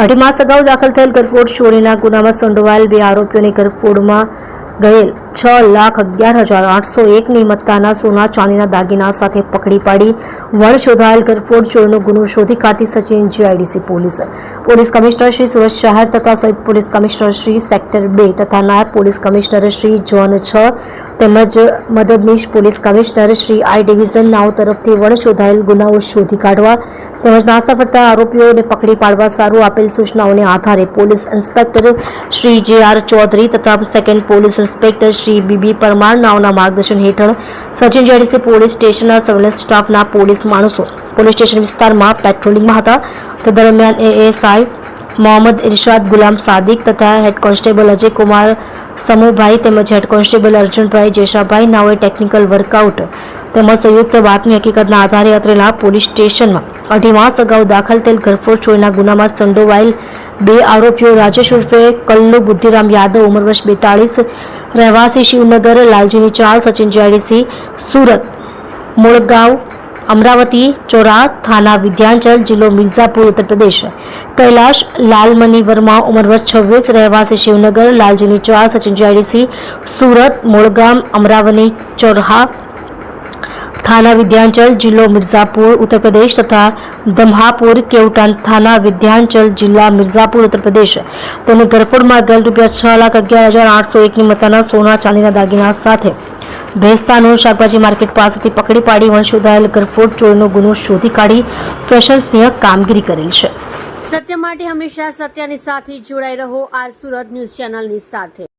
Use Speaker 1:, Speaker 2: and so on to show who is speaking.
Speaker 1: અઢી માસ અગાઉ દાખલ થયેલ ગરફોડ ચોરીના ગુનામાં સંડોવાયેલ બે આરોપીઓને ગરફોડમાં ગયેલ છ લાખ અગિયાર હજાર આઠસો એકની મત્તાના સોના ચાંદીના દાગીના સાથે પકડી પાડી વણ શોધાયેલ ગરફોડ ચોરનો ગુનો શોધી કાઢતી Sachin GIDC police. Police commissioner Shri Surat શહેર તથા સહિત પોલીસ કમિશનર શ્રી સેક્ટર બે તથા નાયબ પોલીસ કમિશનર શ્રી ઝોન છ તેમજ મદદનીશ police commissioner Shri I division નાઓ તરફથી વણ શોધાયેલ ગુનાઓ શોધી કાઢવા તેમજ નાસ્તા ફરતા આરોપીઓને પકડી પાડવા સારું આપેલ સૂચનાઓને આધારે પોલીસ ઇન્સ્પેક્ટર શ્રી જે આર ચૌધરી તથા second police inspector Shri B B Parmar નાઓના માર્ગદર્શન હેઠળ સચિન જેડીસી પોલીસ સ્ટેશનના સર્વેલન્સ સ્ટાફના પોલીસ માણસો. પોલીસ સ્ટેશન વિસ્તારમાં પેટ્રોલિંગમાં હતા. તે દરમિયાન એએસઆઈ મોહમ્મદ ઇરશાદ ગુલામ સાદિક તથા હેડ કોન્સ્ટેબલ અજય કુમાર સમુભાઈ તેમજ હેડ કોન્સ્ટેબલ અર્જુનભાઈ જેશાભાઈ નાઓએ ટેકનિકલ વર્કઆઉટ તેમજ સંયુક્ત બાતમી હકીકતના આધારે અત્રેલા પોલીસ સ્ટેશનમાં અઢી માસ અગાઉ દાખલ થયેલ ઘરફોડ ચોરીના ગુનામાં સંડોવાયેલ બે આરોપીઓ રાજેશ ઉર્ફે કલ્લુ બુદ્ધિરામ યાદવ ઉંમર વર્ષ બેતાળીસ, રહેવાસી શિવનગર, લાલજીની ચાલ સચિન જેડીસી સુરત, મૂળગાંવ અમરાવતી, ચોરા થાના વિદ્યાંચલ, જિલ્લો મિર્ઝાપુર ઉત્તર પ્રદેશ કૈલાશ લાલમની વર્મા ઉંમર વર્ષ છવ્વીસ, રહેવાસી શિવનગર, લાલજીની ચોર સચિન જીઆઈડીસી સુરત મોળગામ અમરાવતી, ચોરહા થાના વિદ્યાંચલ જિલ્લો મિર્ઝાપુર ઉત્તર પ્રદેશ તથા દમહાપુર કેવટાન થાના વિદ્યાંચલ જિલ્લા મિર્ઝાપુર ઉત્તર પ્રદેશ તેને ગરફોડમાં ગયેલ રૂપિયા છ લાખ અગિયાર હજાર આઠસો એકની મતાના સોના ચાંદીના દાગીના સાથે ભેસ્તાનું શાકભાજી માર્કેટ પાસેથી પકડી પાડી વંશોધાયેલ ગરફોડ ચોરનો ગુનો શોધી કાઢી પ્રશંસનીય કામગીરી કરેલ છે.
Speaker 2: સત્ય માટે હંમેશા સત્યની સાથે જોડાઈ રહો આર સુરત ન્યૂઝ ચેનલની સાથે.